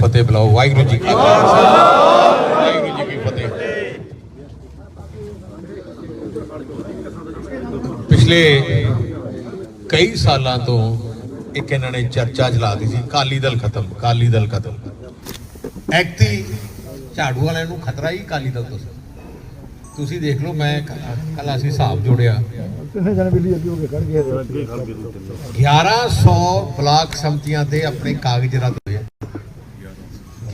ਫਤਿਹ ਬੁਲਾਓ। ਵਾਹਿਗੁਰੂ ਜੀ ਕੀ ਖਾਲਸਾ ਵਾਹਿਗੁਰੂ ਜੀ ਕੀ ਫਤਿਹ। ਪਿਛਲੇ ਕਈ ਸਾਲਾਂ ਤੋਂ ਇੱਕ ਇਹਨਾਂ ਨੇ ਚਰਚਾ ਚਲਾਤੀ ਸੀ ਕਾਲੀ ਦਲ ਖਤਮ ਕਾਲੀ ਦਲ ਖਤਮ। ਐਕਤੀ ਝਾੜੂ ਵਾਲਿਆਂ ਨੂੰ ਖਤਰਾ ਹੀ ਕਾਲੀ ਦਲ ਤੋਂ ਤੁਸੀਂ ਦੇਖ ਲਓ, ਮੈਂ ਕੱਲ ਅਸੀਂ ਹਿਸਾਬ ਜੋੜਿਆ। ਕਿੰਨੇ ਜਣੇ 1100 ਬਲਾਕ ਸੰਮਤੀਆਂ ਤੇ ਆਪਣੇ ਕਾਗਜ਼ ਰੱਦ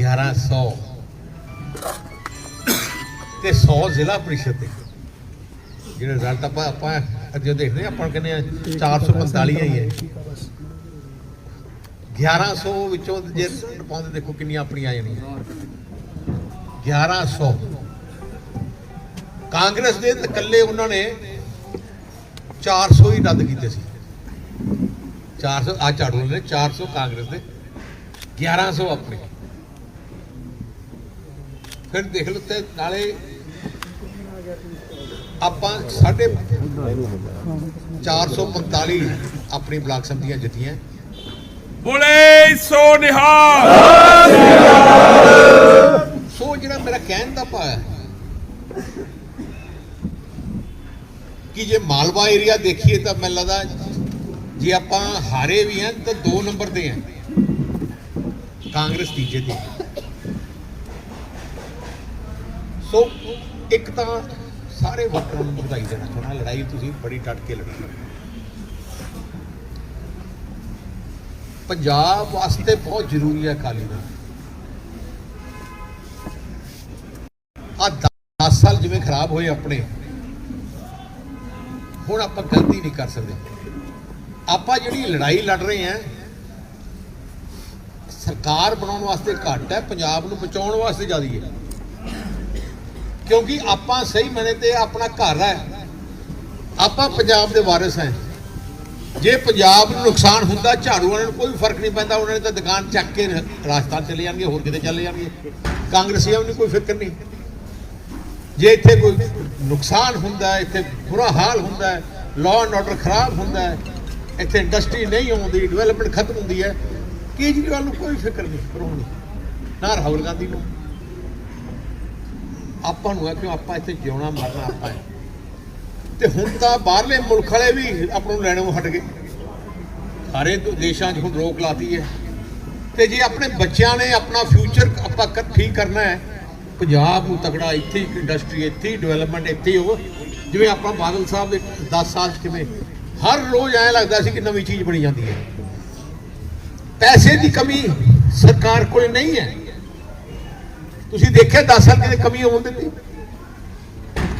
1100 ਤੇ 100 ਜ਼ਿਲ੍ਹਾ ਪਰਿਸ਼ਦ ਦੇ। ਜਿਹੜੇ ਰਿਜ਼ਲਟ ਆਪਾਂ ਆਪਾਂ ਅੱਜ ਦੇਖਦੇ ਹਾਂ, ਆਪਾਂ ਕਹਿੰਦੇ ਆ 445 ਆਈ ਹੈ 1100 ਵਿੱਚੋਂ ਜੇ ਪਾਉਂਦੇ ਦੇਖੋ ਕਿੰਨੀਆਂ ਆਪਣੀਆਂ ਆ ਜਾਣੀਆਂ। 1100 ਕਾਂਗਰਸ ਦੇ ਤਾਂ ਇਕੱਲੇ ਉਹਨਾਂ ਨੇ 400 ਹੀ ਰੱਦ ਕੀਤੇ ਸੀ। 400 ਆ ਝਾੜੂ ਨੇ 400 ਕਾਂਗਰਸ ਦੇ 1100 ਆਪਣੇ। ਫਿਰ ਦੇਖ ਲਓ ਤੇ ਨਾਲੇ ਆਪਾਂ ਸਾਢੇ 445 ਆਪਣੀ ਬਲਾਕ ਸੰਮਤੀਆਂ ਜਿੱਤੀਆਂ। ਬੋਲੇ ਸੋ ਨਿਹਾਲ। ਸੋ ਜਿਹੜਾ ਮੇਰਾ ਕਹਿਣ ਦਾ ਭਾਵ ਹੈ ਕਿ ਜੇ ਮਾਲਵਾ ਏਰੀਆ ਦੇਖੀਏ ਤਾਂ ਮੈਨੂੰ ਲੱਗਦਾ ਜੇ ਆਪਾਂ ਹਾਰੇ ਵੀ ਹਾਂ ਤਾਂ 2 ਨੰਬਰ ਤੇ ਹਾਂ। ਕਾਂਗਰਸ ਤੀਜੇ ਤੇ ਹੈ। ਸੋ ਇੱਕ ਤਾਂ ਸਾਰੇ ਵੋਟਰਾਂ ਨੂੰ ਵਧਾਈ ਦੇਣਾ ਚਾਹੁੰਦਾ, ਲੜਾਈ ਤੁਸੀਂ ਬੜੀ ਡਟ ਕੇ ਲੜੀ ਪੰਜਾਬ ਵਾਸਤੇ ਬਹੁਤ ਜ਼ਰੂਰੀ ਹੈ ਅਕਾਲੀ ਦਲ। ਆ 10 ਸਾਲ ਜਿਵੇਂ ਖਰਾਬ ਹੋਏ ਆਪਣੇ, ਹੁਣ ਆਪਾਂ ਗਲਤੀ ਨਹੀਂ ਕਰ ਸਕਦੇ। ਆਪਾਂ ਜਿਹੜੀ ਲੜਾਈ ਲੜ ਰਹੇ ਹਾਂ, ਸਰਕਾਰ ਬਣਾਉਣ ਵਾਸਤੇ ਘੱਟ ਹੈ, ਪੰਜਾਬ ਨੂੰ ਬਚਾਉਣ ਵਾਸਤੇ ਜ਼ਿਆਦੀ ਹੈ। ਕਿਉਂਕਿ ਆਪਾਂ ਸਹੀ ਮਨੇ ਤੇ ਆਪਣਾ ਘਰ ਹੈ। ਆਪਾਂ ਪੰਜਾਬ ਦੇ ਵਾਰਿਸ ਹਾਂ। ਜੇ ਪੰਜਾਬ ਨੂੰ ਨੁਕਸਾਨ ਹੁੰਦਾ, ਝਾੜੂ ਵਾਲਿਆਂ ਨੂੰ ਕੋਈ ਫ਼ਰਕ ਨਹੀਂ ਪੈਂਦਾ, ਉਹਨਾਂ ਨੇ ਤਾਂ ਦੁਕਾਨ ਚੱਕ ਕੇ ਰਾਜਸਥਾਨ ਚਲੇ ਜਾਣਗੇ, ਹੋਰ ਕਿਤੇ ਚਲੇ ਜਾਣਗੇ। ਕਾਂਗਰਸੀਆਂ ਨੂੰ ਕੋਈ ਫਿਕਰ ਨਹੀਂ। ਜੇ ਇੱਥੇ ਕੋਈ ਨੁਕਸਾਨ ਹੁੰਦਾ ਹੈ, ਇੱਥੇ ਬੁਰਾ ਹਾਲ ਹੁੰਦਾ ਹੈ ਲਾਅ ਐਂਡ ਆਰਡਰ ਖਰਾਬ ਹੁੰਦਾ ਹੈ, ਇੱਥੇ ਇੰਡਸਟਰੀ ਨਹੀਂ ਆਉਂਦੀ ਡਿਵੈਲਪਮੈਂਟ ਖਤਮ ਹੁੰਦੀ ਹੈ, ਕੇਜਰੀਵਾਲ ਨੂੰ ਕੋਈ ਫਿਕਰ ਨਹੀਂ ਕਰੋ ਨਾ ਰਾਹੁਲ ਗਾਂਧੀ ਨੂੰ। ਆਪਾਂ ਨੂੰ ਹੈ ਕਿਉਂ ਆਪਾਂ ਇੱਥੇ ਜਿਉਣਾ ਮਰਨਾ ਆਪਾਂ ਹੈ। ਤੇ ਹੁਣ ਤਾਂ ਬਾਹਰਲੇ ਮੁਲਕ ਵਾਲੇ ਵੀ ਆਪਾਂ ਨੂੰ ਲੈਣੋਂ ਹਟ ਗਏ। ਸਾਰੇ ਦੇਸ਼ਾਂ 'ਚ ਹੁਣ ਰੋਕ ਲਾਤੀ ਹੈ। ਤੇ ਜੇ ਆਪਣੇ ਬੱਚਿਆਂ ਨੇ ਆਪਣਾ ਫਿਊਚਰ ਆਪਾਂ ਠੀਕ ਕਰਨਾ ਹੈ, ਪੰਜਾਬ ਨੂੰ ਤਗੜਾ ਇੱਥੇ ਹੀ ਇੰਡਸਟਰੀ ਇੱਥੇ ਹੀ ਡਿਵੈਲਪਮੈਂਟ ਇੱਥੇ ਹੀ ਹੋ ਜਿਵੇਂ ਆਪਾਂ ਬਾਦਲ ਸਾਹਿਬ ਦੇ 10 ਸਾਲ 'ਚ ਕਿਵੇਂ ਹਰ ਰੋਜ਼ ਐਂ ਲੱਗਦਾ ਸੀ ਕਿ ਨਵੀਂ ਚੀਜ਼ ਬਣੀ ਜਾਂਦੀ ਹੈ। ਪੈਸੇ ਦੀ ਕਮੀ ਸਰਕਾਰ ਕੋਲ ਨਹੀਂ ਹੈ। ਤੁਸੀਂ ਦੇਖਿਆ 10 ਸਾਲ ਕਿਤੇ ਕਮੀ ਹੋਣ ਦਿੱਤੀ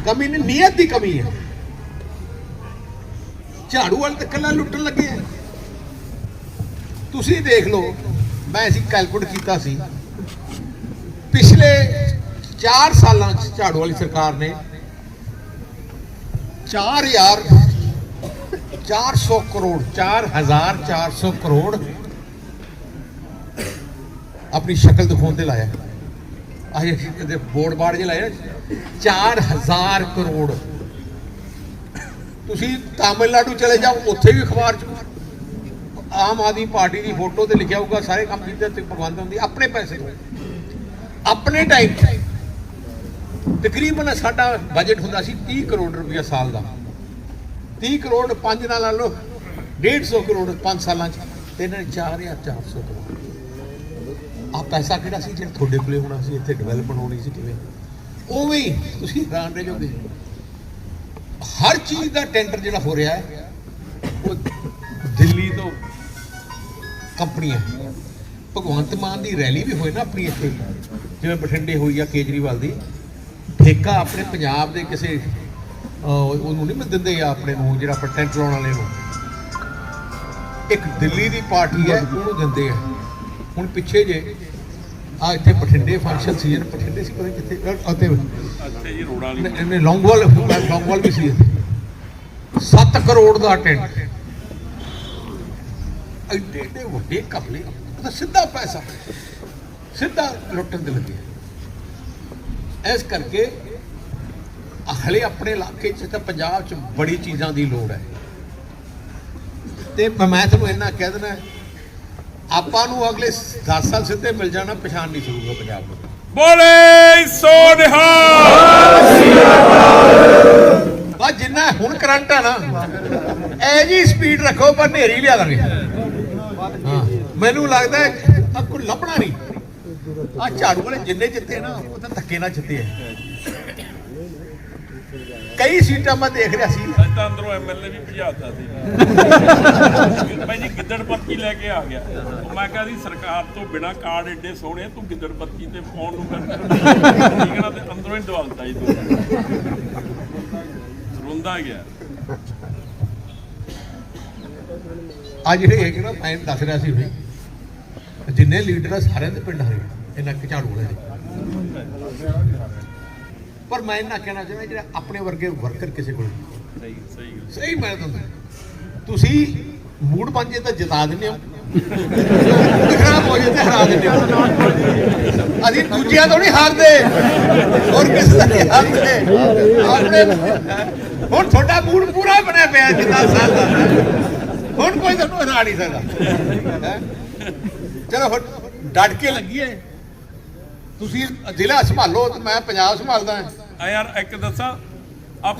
ਕਮੀ ਨਹੀਂ, ਨੀਅਤ ਦੀ ਕਮੀ ਹੈ। ਝਾੜੂ ਵਾਲੇ ਤਾਂ ਕੱਲਾ ਲੁੱਟਣ ਲੱਗੇ ਆ। ਤੁਸੀਂ ਦੇਖ ਲਓ, ਮੈਂ ਅਸੀਂ ਕੈਲਕੂਲੇਟ ਕੀਤਾ ਸੀ। ਪਿਛਲੇ 4 ਸਾਲਾਂ ਚ ਝਾੜੂ ਵਾਲੀ ਸਰਕਾਰ ਨੇ 4000 400 ਕਰੋੜ 4400 ਕਰੋੜ ਆਪਣੀ ਸ਼ਕਲ ਦਿਖਾਉਣ ਤੇ ਲਾਇਆ। ਆਹ ਇਹਦੇ ਬੋਰਡ ਬਾੜ ਜੇ ਲਾਇਆ 4000 ਕਰੋੜ। ਤੁਸੀਂ ਤਾਮਿਲਨਾਡੂ ਚਲੇ ਜਾਓ, ਉੱਥੇ ਵੀ ਅਖਬਾਰ ਚ ਆਮ ਆਦਮੀ ਪਾਰਟੀ ਦੀ ਫੋਟੋ ਤੇ ਲਿਖਿਆ ਹੋਊਗਾ, ਸਾਰੇ ਕੰਮ ਕੀਤੇ ਤੇ ਪ੍ਰਬੰਧ ਹੁੰਦੀ, ਆਪਣੇ ਪੈਸੇ ਆਪਣੇ ਟਾਈਮ ਤਕਰੀਬਨ ਸਾਡਾ ਬਜਟ ਹੁੰਦਾ ਸੀ 30 ਕਰੋੜ ਰੁਪਇਆ ਸਾਲ ਦਾ। 30 ਕਰੋੜ 5 ਨਾਲ ਲਾ ਲਓ 150 ਕਰੋੜ 5 ਸਾਲਾਂ ਚ, ਤੇ ਇਹਨਾਂ ਨੇ 4400 ਕਰੋੜ। ਆ ਪੈਸਾ ਕਿਹੜਾ ਸੀ ਜਿਹੜਾ ਤੁਹਾਡੇ ਕੋਲੇ ਹੋਣਾ ਸੀ? ਇੱਥੇ ਡਿਵੈਲਪਮੈਂਟ ਹੋਣੀ ਸੀ ਕਿਵੇਂ? ਉਵੇਂ ਹੀ ਤੁਸੀਂ ਹੈਰਾਨ ਰਹਿ ਜਾਓਗੇ। ਹਰ ਚੀਜ਼ ਦਾ ਟੈਂਡਰ ਜਿਹੜਾ ਹੋ ਰਿਹਾ ਹੈ, ਉਹ ਦਿੱਲੀ ਤੋਂ ਕੰਪਨੀਆਂ। ਭਗਵੰਤ ਮਾਨ ਦੀ ਰੈਲੀ ਵੀ ਹੋਈ ਨਾ ਆਪਣੀ ਇੱਥੇ। ਜਿਵੇਂ ਬਠਿੰਡੇ ਹੋਈ ਆ ਕੇਜਰੀਵਾਲ ਦੀ। ਠੇਕਾ ਆਪਣੇ ਪੰਜਾਬ ਦੇ ਕਿਸੇ ਉਹਨੂੰ ਨਹੀਂ ਮੈਂ ਦਿੰਦੇ ਆ ਆਪਣੇ ਨੂੰ, ਜਿਹੜਾ ਆਪਾਂ ਟੈਂਟ ਲਾਉਣ ਵਾਲੇ ਨੂੰ। ਇੱਕ ਦਿੱਲੀ ਦੀ ਪਾਰਟੀ ਹੈ, ਉਹਨੂੰ ਦਿੰਦੇ ਆ। ਹੁਣ ਪਿੱਛੇ ਜੇ ਆ ਇੱਥੇ ਬਠਿੰਡੇ ਫੰਕਸ਼ਨ ਸੀ ਬਠਿੰਡੇ ਸੀ ਪਤਾ ਕਿੱਥੇ ਅਤੇ ਅੱਛਾ ਜੀ ਰੋੜਾ ਵਾਲੀ ਇਹਨੇ ਲੌਂਗਵਾਲ ਲੌਂਗਵਾਲ ਵੀ ਸੀ 7 ਕਰੋੜ ਦਾ ਟੈਂਟ ਐਡੇ ਐਡੇ ਵੱਡੇ ਕਪਲੇ ਉਹ ਤਾਂ ਸਿੱਧਾ ਪੈਸਾ ਸਿੱਧਾ ਲੁੱਟਣ ਦੇ ਲੱਗੇ। ਇਸ ਕਰਕੇ ਹਲੇ ਆਪਣੇ ਇਲਾਕੇ 'ਚ ਤਾਂ ਪੰਜਾਬ 'ਚ ਬੜੀ ਚੀਜ਼ਾਂ ਦੀ ਲੋੜ ਹੈ। ਤੇ ਮੈਂ ਤੁਹਾਨੂੰ ਇੰਨਾ ਕਹਿ ਦੇਣਾ ਆਪਾਂ ਨੂੰ ਅਗਲੇ 10 ਸਾਲ ਸਿੱਧੇ ਮਿਲ ਜਾਣਾ ਪਛਾਣ ਨਹੀਂ ਸਕੂਗਾ ਪੰਜਾਬ ਨੂੰ। ਬੋਲੇ ਸੋ ਨਿਹਾਲ ਜਿੰਨਾ ਹੁਣ ਕਰੰਟ ਆ ਨਾ ਐ ਜੀ ਸਪੀਡ ਰੱਖੋ ਪਰ ਨੇਰੀ ਲਿਆ ਦਾਂਗੇ। ਹਾਂ ਮੈਨੂੰ ਲੱਗਦਾ ਆ ਕੋਈ ਲੱਭਣਾ ਨਹੀਂ। ਆ ਝਾੜੂ ਵਾਲੇ ਜਿੰਨੇ ਜਿੱਤੇ ਨਾ ਉਹ ਤਾਂ ਧੱਕੇ ਨਾਲ ਜਿੱਤੇ ਆ। ਕਈ ਸੀਟਾਂ ਮੈਂ ਦੇਖ ਰਿਹਾ ਸੀ। ਅੱਜ ਤਾਂ ਅੰਦਰੋਂ ਐਮਐਲਏ ਵੀ ਭਜਾਤਾ ਸੀ। ਭਾਈ ਜੀ ਗਿੱਦੜ ਪੱਤੀ ਲੈ ਕੇ ਆ ਗਿਆ। ਮੈਂ ਕਿਹਾ ਸੀ ਸਰਕਾਰ ਤੋਂ ਬਿਨਾ ਕਾਰਡ ਏਡੇ ਸੋਹਣੇ ਤੂੰ ਗਿੱਦੜ ਪੱਤੀ ਤੇ ਫੋਨ ਨੂੰ ਕਰ। ਠੀਕ ਨਾ ਤੇ ਅੰਦਰੋਂ ਹੀ ਦਵਾਲਤਾ ਜੀ ਤੂੰ। ਰੋਂਦਾ ਗਿਆ। ਆ ਜਿਹੜੇ ਹੈਗੇ ਨਾ ਮੈਂ ਦੱਸ ਰਿਹਾ ਸੀ ਵੀ ਜਿੰਨੇ ਲੀਡਰ ਆ ਸਾਰਿਆਂ ਦੇ ਪਿੰਡ ਹਰੇ ਇਹਨਾਂ ਝਾੜੂ ਵਾਲੇ ਪਰ ਮੈਂ ਇਹਨਾਂ ਕਹਿਣਾ ਚਾਹੁੰਦਾ ਜਿਹੜਾ ਆਪਣੇ ਵਰਗੇ ਵਰਕਰ ਕਿਸੇ ਕੋਲ ਨਹੀਂ। ਸਹੀ ਸਹੀ। ਸਹੀ ਮੈਂ ਤੁਹਾਨੂੰ ਤੁਸੀਂ ਮੂਡ ਬਣ ਜੇ ਤਾਂ ਜਿਤਾ ਦਿੰਦੇ ਹੋ। ਖਰਾਬ ਹੋ ਜੇ ਤੇ ਹਰਾ ਦਿੰਦੇ ਹੋ। ਅਸੀਂ ਦੂਜਿਆਂ ਤੋਂ ਨਹੀਂ ਹਾਰਦੇ। ਹੋਰ ਕਿਸੇ ਦਾ ਨਹੀਂ ਹਾਰਦੇ। ਆਪਣੇ ਹੁਣ ਤੁਹਾਡਾ ਮੂਡ ਪੂਰਾ ਬਣਿਆ ਪਿਆ ਜਿੰਨਾ ਸਾਲ ਦਾ। ਹੁਣ ਕੋਈ ਤੁਹਾਨੂੰ ਹਰਾ ਨਹੀਂ ਸਕਦਾ। ਹੈਂ? ਚਲੋ ਹੁਣ ਡਟ ਕੇ ਲੱਗੀਏ। ਤੁਸੀਂ ਜ਼ਿਲ੍ਹਾ ਸੰਭਾਲੋ ਮੈਂ ਪੰਜਾਬ ਸੰਭਾਲਦਾ ਆ ਯਾਰ ਇੱਕ ਦੱਸਾਂ ਆ